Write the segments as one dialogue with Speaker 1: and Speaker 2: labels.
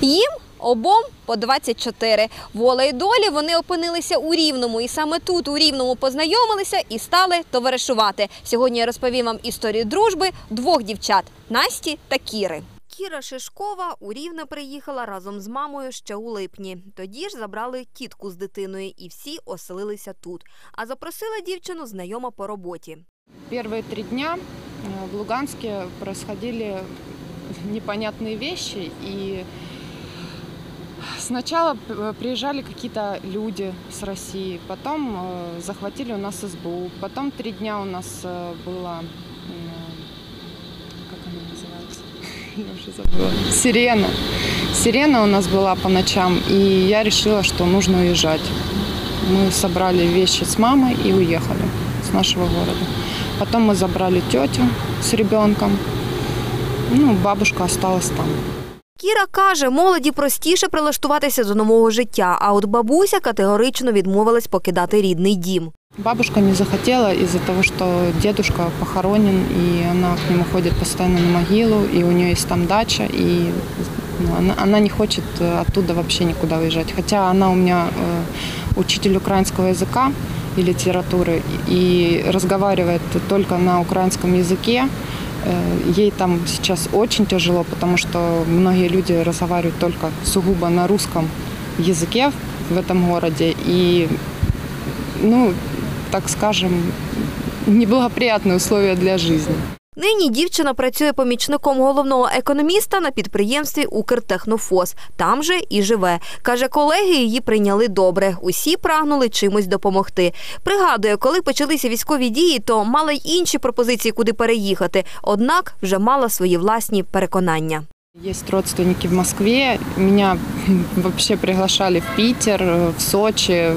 Speaker 1: Їм обом по 24. Вола й долі вони опинилися у Рівному. І саме тут, у Рівному, познайомилися і стали товаришувати. Сьогодні я розповім вам історію дружби двох дівчат – Насті та Кіри. Кіра Шишкова у Рівне приїхала разом з мамою ще у липні. Тоді ж забрали тітку з дитиною і всі оселилися тут. А запросила дівчину знайома по роботі.
Speaker 2: Первые три дня э, в Луганске происходили непонятные вещи, и Сначала п- приезжали какие-то люди с России, потом э, захватили у нас СБУ, потом три дня у нас э, было, как она называется, я уже забыла, сирена. Сирена у нас была по ночам, и я решила, что нужно уезжать. Мы собрали вещи с мамой и уехали с нашего города. Потом мы забрали тетю с ребенком. Ну, бабушка осталась там.
Speaker 1: Кіра каже, молоді простіше прилаштуватися до нового життя, а от бабуся категорично відмовилась покидати рідний дім.
Speaker 2: Бабушка не захотела из-за того, что дедушка похоронен, и она к нему ходит постоянно на могилу, и у нее есть там дача, и ну, она, она не хочет э, оттуда вообще никуда уезжать. Хотя она у меня э, учитель украинского языка и литературы, и разговаривает только на украинском языке. Э, Ей там сейчас очень тяжело, потому что многие люди разговаривают только сугубо на русском языке в этом городе. И ну, так скажем, неблагоприятные условия для жизни.
Speaker 1: Нині дівчина працює помічником головного економіста на підприємстві Укртехнофос. Там же і живе. Каже, колеги її прийняли добре. Усі прагнули чимось допомогти. Пригадує, коли почалися військові дії, то мала й інші пропозиції, куди переїхати. Однак вже мала свої власні переконання.
Speaker 2: Есть родственники в Москве. Меня вообще приглашали в Питер, э, в Сочи,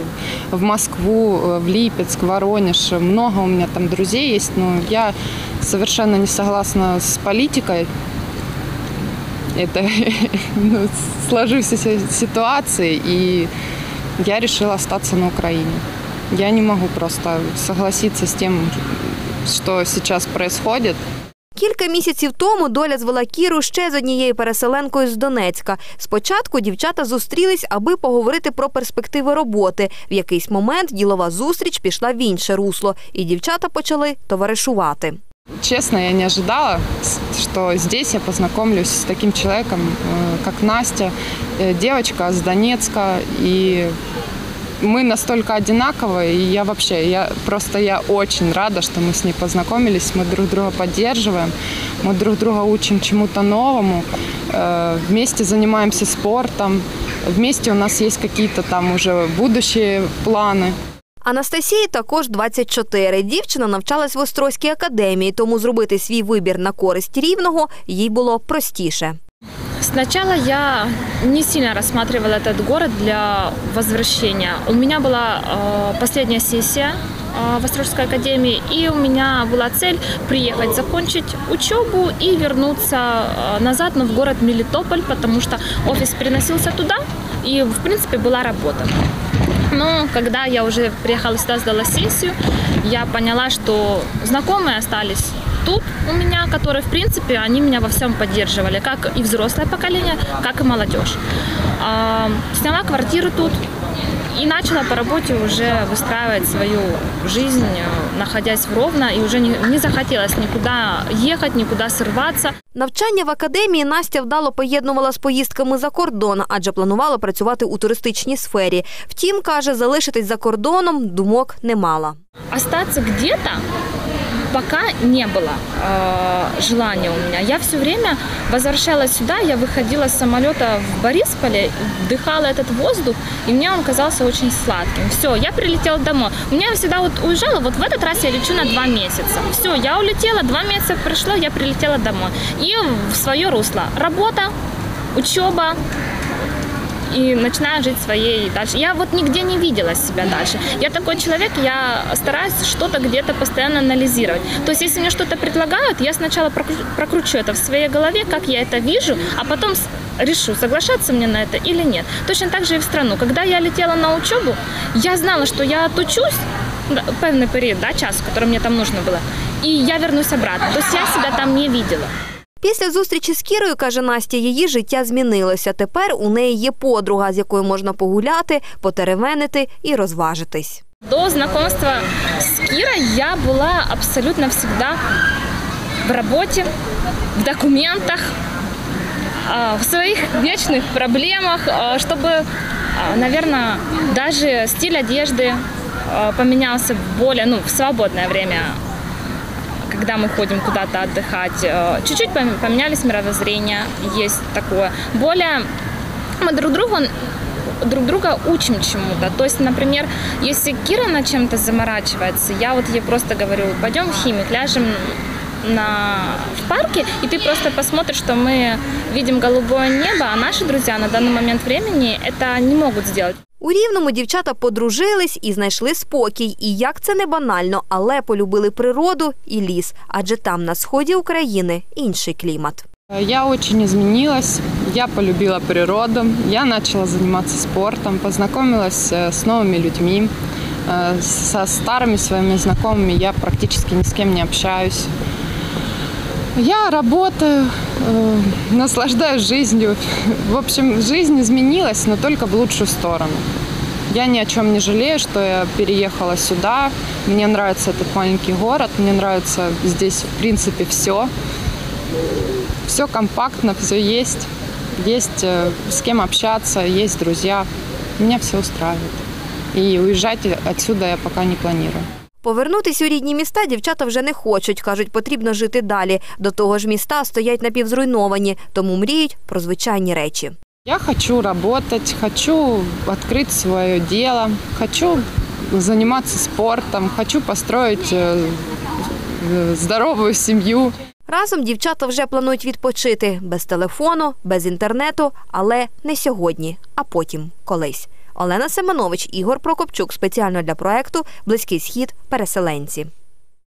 Speaker 2: в Москву, в Липецк, в Воронеж. Много у меня там друзей есть, но я совершенно не согласна с политикой. Это ну, сложившейся ситуации, и я решила остаться на Украине. Я не могу просто согласиться с тем, что сейчас происходит.
Speaker 1: Кілька місяців тому доля звела Кіру ще з однією переселенкою з Донецька. Спочатку дівчата зустрілись, аби поговорити про перспективи роботи. В якийсь момент ділова зустріч пішла в інше русло, і дівчата почали товаришувати.
Speaker 2: Честно, я не ожидала, что здесь я познакомлюсь с таким человеком, э, как Настя, э, девочка с Донецка, и мы настолько одинаковые, и я вообще, я просто я очень рада, что мы с ней познакомились, мы друг друга поддерживаем, мы друг друга учим чему-то новому, э, вместе занимаемся спортом, вместе у нас есть какие-то там уже будущие планы.
Speaker 1: Анастасії також 24. Дівчина навчалась в Острозькій академії, тому зробити свій вибір на користь рівного їй було простіше.
Speaker 3: Сначала я не сильно рассматривала этот город для возвращения. У меня была э, последняя сессия э, в Острожской академии, и у меня была цель приехать, закончить учебу и вернуться э, назад, но в город Мелитополь, потому что офис переносился туда, и в принципе была работа. Но когда я уже приехала сюда, сдала сессию, я поняла, что знакомые остались тут у меня, которые, в принципе, они меня во всем поддерживали, как и взрослое поколение, как и молодежь. А, Сняла квартиру тут и начала по работе уже выстраивать свою жизнь, э, находясь в Ровно, и уже не, не захотелось никуда ехать, никуда срываться.
Speaker 1: Навчання в академії Настя вдало поєднувала з поїздками за кордон, адже планувала працювати у туристичній сфері. Втім, каже, залишитись за кордоном думок не мала.
Speaker 3: Остатися где-то пока не было э, желания у меня. Я все время возвращалась сюда, я выходила с самолета в Борисполе, вдыхала этот воздух, и мне он казался очень сладким. Все, я прилетела домой. У меня всегда вот уезжала, вот в этот раз я лечу на два месяца. Все, я улетела, два месяца прошло, я прилетела домой. И в свое русло. Работа, учеба, и начинаю жить своей дальше. Я вот нигде не видела себя дальше. Я такой человек, я стараюсь что-то где-то постоянно анализировать. То есть, если мне что-то предлагают, я сначала прокру- прокручу это в своей голове, как я это вижу, а потом решу, соглашаться мне на это или нет. Точно так же и в страну. Когда я летела на учебу, я знала, что я отучусь, да, певний период, да, час, который мне там нужно было, и я вернусь обратно. То есть я себя там не видела.
Speaker 1: Після зустрічі з Кірою, каже Настя, її життя змінилося. Тепер у неї є подруга, з якою можна погуляти, потеревенити і розважитись.
Speaker 3: До знакомства с Кирой я была абсолютно всегда в работе, в документах, а, в своих вечных проблемах, а, чтобы, наверное, даже стиль одежды а, поменялся в более, ну, в свободное время, Когда мы ходим куда-то отдыхать. Э, Чуть-чуть пом- поменялись мировоззрения, есть такое. Более мы друг друга друг друга учим чему-то. То есть, например, если Кира над чем-то заморачивается, я вот ей просто говорю, пойдем в химик, ляжем на, в парке, и ты просто посмотришь, что мы видим голубое небо, а наши друзья на данный момент времени это не могут сделать.
Speaker 1: У Рівному дівчата подружились і знайшли спокій. І як це не банально, але полюбили природу і ліс, адже там на сході України інший клімат.
Speaker 2: Я очень изменилась, я полюбила природу, я начала заниматься спортом, познакомилась э, с новыми людьми, Э, со старыми своими знакомыми я практически ни с кем не общаюсь. Я работаю, э, наслаждаюсь жизнью. В общем, жизнь изменилась, но только в лучшую сторону. Я ни о чем не жалею, что я переехала сюда. Мне нравится этот маленький город, мне нравится здесь, в принципе, все. Все компактно, все есть. Есть э, с кем общаться, есть друзья. Меня все устраивает. И уезжать отсюда я пока не планирую.
Speaker 1: Повернутись у рідні міста дівчата вже не хочуть. кажуть, потрібно жити далі. До того ж, міста стоять напівзруйновані, тому мріють про звичайні речі.
Speaker 2: Я хочу работать, хочу открыть свое дело, хочу заниматься спортом, хочу построить э, э, здоровую семью.
Speaker 1: Разом дівчата вже планують відпочити без телефону, без інтернету, але не сьогодні, а потім колись. Олена Семенович, Ігор Прокопчук спеціально для проекту Близький схід. Переселенці.